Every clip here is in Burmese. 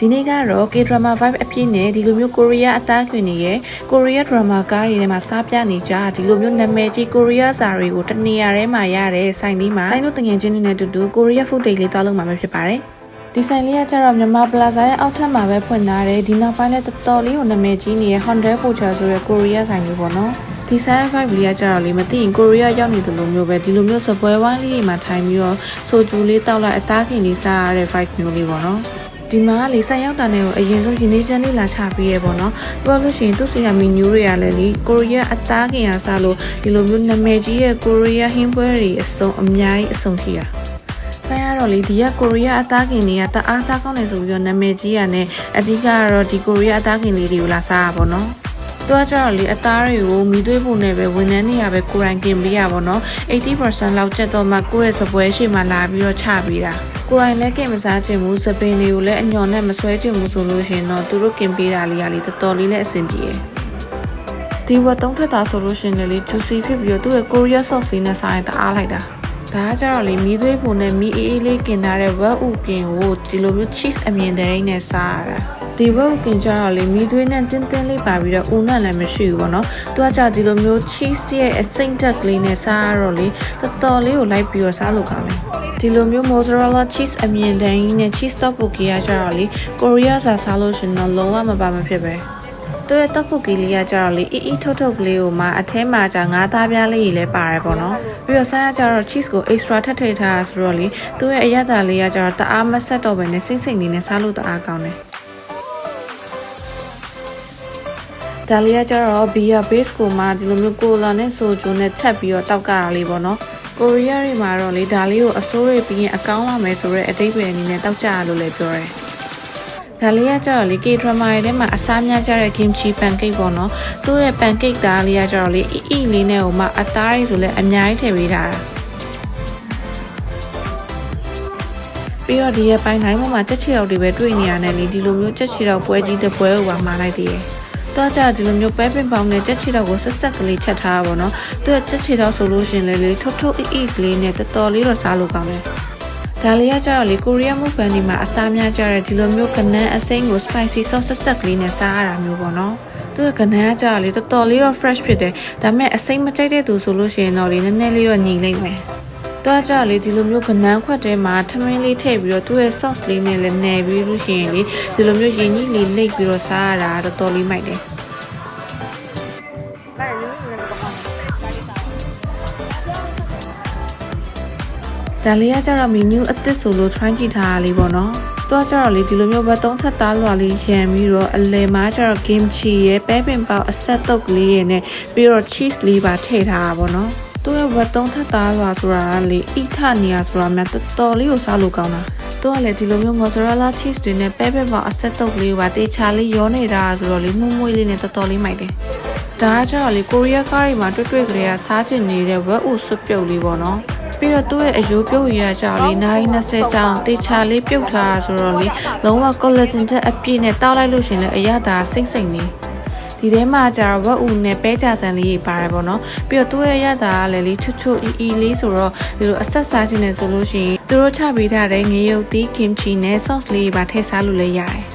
ဒီနေ့ကတော့ K-drama vibe အပြည့်နဲ့ဒီလိုမျိုးကိုရီးယားအသားခွင်တွေရဲ့ကိုရီးယား drama ကားတွေထဲမှာစားပြနေကြဒီလိုမျိုးနာမည်ကြီးကိုရီးယားစာတွေကိုတနေရာထဲမှာရတဲ့ဆိုင်လေးမှာဆိုင်တို့တငယ်ချင်းတွေနဲ့အတူတူကိုရီးယား food day လေးတောက်လုပ်မှာပဲဖြစ်ပါတယ်ဒီဆိုင်လေးကကျတော့မြန်မာပလာဇာရဲ့အောက်ထပ်မှာပဲဖွင့်ထားတယ်ဒီနောက်ပိုင်းလည်းတော်တော်လေးကိုနာမည်ကြီးနေတဲ့ Honda Pocha ဆိုတဲ့ကိုရီးယားဆိုင်လေးပေါ့နော်ဒီဆိုင် vibe လေးကကျတော့လေမသိရင်ကိုရီးယားရောက်နေတယ်လို့မျိုးပဲဒီလိုမျိုးစပွဲဝိုင်းလေးတွေမှာထိုင်ပြီးတော့ဆိုဂျူလေးတောက်လိုက်အသားခင်လေးစားရတဲ့ vibe မျိုးလေးပေါ့နော် ဒီမှာလေဆိုင်ရောက်တာနဲ့ကိုအရင်ဆုံးရင်းနှီးချမ်းလေးလာချပေးရပေါ့နော်ပြောလို့ရှိရင်သူ့စီရမီနူးတွေကလည်းလေကိုရီးယားအသားခင်ရစားလို့ဒီလိုမျိုးနာမည်ကြီးရဲ့ကိုရီးယားဟင်းပွဲတွေအစုံအများကြီးအစုံရှိတာဆိုင်ရတော့လေဒီကကိုရီးယားအသားခင်တွေကတအားစားကောင်းတယ်ဆိုပြီးတော့နာမည်ကြီးရနဲ့အဓိကကတော့ဒီကိုရီးယားအသားခင်လေးတွေကိုလာစားရပါတော့နော်တော့ကြတော့လေအသားတွေကိုမိသွေးပုံနဲ့ပဲဝန်ထမ်းနေရပဲကိုရိုင်းကင်ပေးရပါတော့80%လောက်ကျက်တော့မှကိုယ့်ရဲ့စပွဲရှိမှလာပြီးတော့ချပေးတာ ကိုရိုင်းလည်းကင်မစားချင်ဘူးစပင်တွေကိုလည်းအညော်နဲ့မဆွဲချင်ဘူးဆိုလို့ရှိရင်တော့သူတို့ကင်ပေးတာလေးကလေတော်တော်လေးလည်းအဆင်ပြေတယ်ဒီဝတ်သုံးထက်တာဆိုလို့ရှိရင်လေ juicy ဖြစ်ပြီးတော့သူ့ရဲ့ Korea sauce လေးနဲ့စားရင်တအားလိုက်တာဒါကကြတော့လေမီးသွေးပုံနဲ့မီးအေးအေးလေးกินထားတဲ့ဝက်ဥပြင်ကိုဒီလိုမျိုး cheese အမြင်တဲ့ရင်းနဲ့စားရတာ ဒီဘက်ကိုกินကြတော့လေမီးသွေးနဲ့တင်းတင်းလေးပါပြီးတော့ဦးနဲ့လည်းမရှိဘူးပေါ့နော်။သူကကြဒီလိုမျိုး cheese ရဲ့အစိမ့်တက်ကလေးနဲ့စားရတော့လေတော်တော်လေးကိုလိုက်ပြီးတော့စားလို့ကောင်းတယ်။ဒီလိုမျိုး mozzarella cheese အမြင်တန်းကြီးနဲ့ cheese tteokbokki ကကြတော့လေကိုရီးယားစာစားလို့ရှင်တော့လုံးဝမပါမဖြစ်ပဲ။သူရဲ့တက်ပုတ်ကီလေးကကြတော့လေအီအီထုတ်ထုတ်ကလေးကိုမှအထဲမှာじゃငါးသားပြားလေးကြီးလည်းပါတယ်ပေါ့နော်ပြီးတော့ဆန်းကကြတော့ cheese ကို extra ထပ်ထည့်ထားတာဆိုတော့လေသူရဲ့အရသာလေးကကြတော့တအားမဆက်တော့ပဲနဲ့စိမ့်စိမ့်လေးနဲ့စားလို့တအားကောင်းတယ် ဒါလေးကကြတော့ beer base ကိုမှဒီလိုမျိုးကိုလာနဲ့ဆိုဂျိုနဲ့ချက်ပြီးတော့တောက်ကတာလေးပေါ့နော်ကိုရီးယားတွေမှာတော့လေဒါလေးကိုအစိုးရပြီးရင်အကောင်းလာမယ်ဆိုတော့အတိတ်ပဲအနေနဲ့တောက်ကြရလို့လည်းပြောတယ်ဒါလေးကကြတော့လေ K drama ရဲ့ထဲမှာအစားများကြတဲ့ kimchi pancake ပေါ့နော်သူ့ရဲ့ pancake သားလေးကကြတော့လေအီအီလေးနဲ့ဟိုမှအသားရီဆိုလဲအများကြီးထည့်ပေးထားတာပြီးတော့ဒီရဲ့ပိုင်းတိုင်းပေါ်မှာချက်ချီတော့တွေပဲတွေ့နေရတယ်လေဒီလိုမျိုးချက်ချီတော့ပွဲကြီးတစ်ပွဲကိုပါမှာလိုက်သေးတယ် တော့ကြဒီလိုမျိုးပဲပင်ပေါင်းနဲ့ချက်ချီတော့ကိုဆက်ဆက်ကလေးချက်ထားပါတော့သူကချက်ချီတော့ဆိုလို့ရှင်လေလေထုတ်ထုတ်အီအီကလေးနဲ့တော်တော်လေးတော့စားလို့ကောင်းတယ်ဒါလေးကကြတော့လေကိုရီးယားမူဖန်ဒီမှာအစားများကြတဲ့ဒီလိုမျိုးကနန်းအစိမ်းကို spicy sauce ဆက်ဆက်ကလေးနဲ့စားရတာမျိုးပေါ့နော်သူကကနန်းကကြတော့လေတော်တော်လေးတော့ fresh ဖြစ်တယ်ဒါပေမဲ့အစိမ်းမကြိုက်တဲ့သူဆိုလို့ရှိရင်တော့လေနည်းနည်းလေးတော့ညီလိမ့်မယ် တော့ကြလေဒီလိုမျိုးကနန်းခွက်ထဲမှာထမင်းလေးထည့်ပြီးတော့သူ့ရဲ့ sauce လေးနဲ့လည်းနယ်ပြီးလို့ရှိရင်လေဒီလိုမျိုးရင်းကြီးလေးနှိပ်ပြီးတော့စားရတာတော်တော်လေးမိုက်တယ်ဒါလေးကကြတော့ menu အသစ်ဆိုလို့ try ကြည့်ထားတာလေးပေါ့နော်။တော့ကြတော့လေဒီလိုမျိုးဘတ်သုံးထပ်သားလွာလေးရံပြီးတော့အလယ်မှာကျတော့ kimchi ရဲ့ပဲပင်ပေါအဆက်တုပ်ကလေးရဲ့နဲ့ပြီးတော့ cheese လေးပါထည့်ထားတာပေါ့နော်။ သူ့ရဲ့ဘတ်သုံးထပ်သားလွာဆိုတာကလေဣထနေရဆိုတာများတော်တော်လေးကိုစားလို့ကောင်းတာ။သူကလည်းဒီလိုမျိုး mozzarella cheese တွေနဲ့ပဲပင်ပေါအဆက်တုပ်ကလေးကိုပါတေချာလေးရောနေတာဆိုတော့လေမှုမွေးလေးနဲ့တော်တော်လေးမိုက်တယ်။ဒါကကြတော့လေကိုရီးယားကားတွေမှာတွေ့တွေ့ကလေးကစားချင်နေတဲ့ဝက်ဥစွပ်ပြုတ်လေးပေါ့နော်။ပြီးတော့သူ့ရဲ့အယိုးပြုတ်ရရကြလေးနိုင်20ကျောင်းတေချာလေးပြုတ်ထားဆိုတော့လေလုံးဝ collagen တဲ့အပြည့်နဲ့တောက်လိုက်လို့ရှင်လဲအရသာစိမ့်စိမ့်လေး ဒီထဲမှာကျတော့ဝက်ဦးနဲ့ပဲကြဆန်လေးကြီးပါတယ်ပေါ့နော်ပြီးတော့သူ့ရဲ့ရတာကလည်းလေချွတ်ချွတ်အီအီလေးဆိုတော့ဒီလိုအဆက်စားခြင်းနဲ့ဆိုလို့ရှိရင်သူတို့ချပေးထားတဲ့ငရုတ်သီး kimchi နဲ့ sauce လေးပါထည့်စားလို့လည်းရတယ်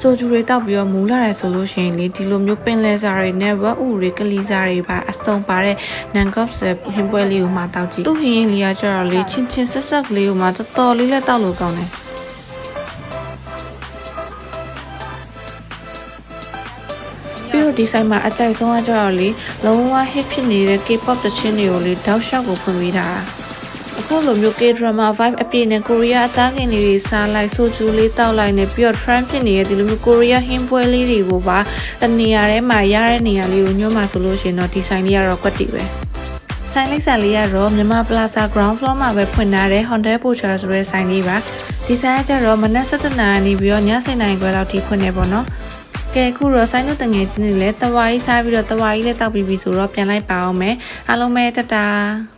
ဆိုဂျူတွေတောက်ပြီးတော့မူလာတယ်ဆိုလို့ရှိရင်လေဒီလိုမျိုးပင်လယ်စာတွေနဲ့ဝက်ဥတွေကလေးစာတွေပါအစုံပါတဲ့နန်ကော့ဆက်ဟင်းပွဲလေးကိုမှတောက်ကြည့်သူ့ဟင်းရင်လေးကကျတော့လေချင်းချင်းဆက်ဆက်ကလေးကိုမှတော်တော်လေးလက်တောက်လို့ကောင်းတယ်ပြီးတော့ဒီဆိုင်မှာအကြိုက်ဆုံးကကြတော့လေလုံးဝ hit ဖြစ်နေတဲ့ K-pop တချင်းတွေကိုလေတောက်လျှောက်ကိုဖွင့်ပေးတာအ ခုလိုမျိုး K-drama vibe အပြည့်နဲ့ကိုရီးယားအသားကင်လေးတွေစားလိုက်ဆိုဂျူလေးတောက်လိုက်နဲ့ပြီးတော့ trend ဖြစ်နေတဲ့ဒီလိုမျိုးကိုရီးယားဟင်းပွဲလေးတွေကိုပါတနေရာထဲမှာရတဲ့နေရာလေးကိုညွှန်းမှာဆိုလို့ရှိရင်တော့ဒီဆိုင်လေးကတော့ကွက်တီပဲဆိုင်လိပ်ဆန်လေးကတော့မြန်မာပလာဇာ ground floor မှာပဲဖွင့်ထားတဲ့ Honda Pocha ဆိုတဲ့ဆိုင်လေးပါဒီဆိုင်ကကျတော့မနက်7:00နာရီပြီးတော့ည7:00နာရီခွဲလောက်ထိဖွင့်နေပေါ့နော်ကဲအခုတော့ဆိုင်တို့တငယ်ချင်းတွေလည်းတဝါကြီးစားပြီးတော့တဝါကြီးလည်းတောက်ပြီးပြီဆိုတော့ပြန်လိုက်ပါအောင်မယ်အားလုံးပဲတတား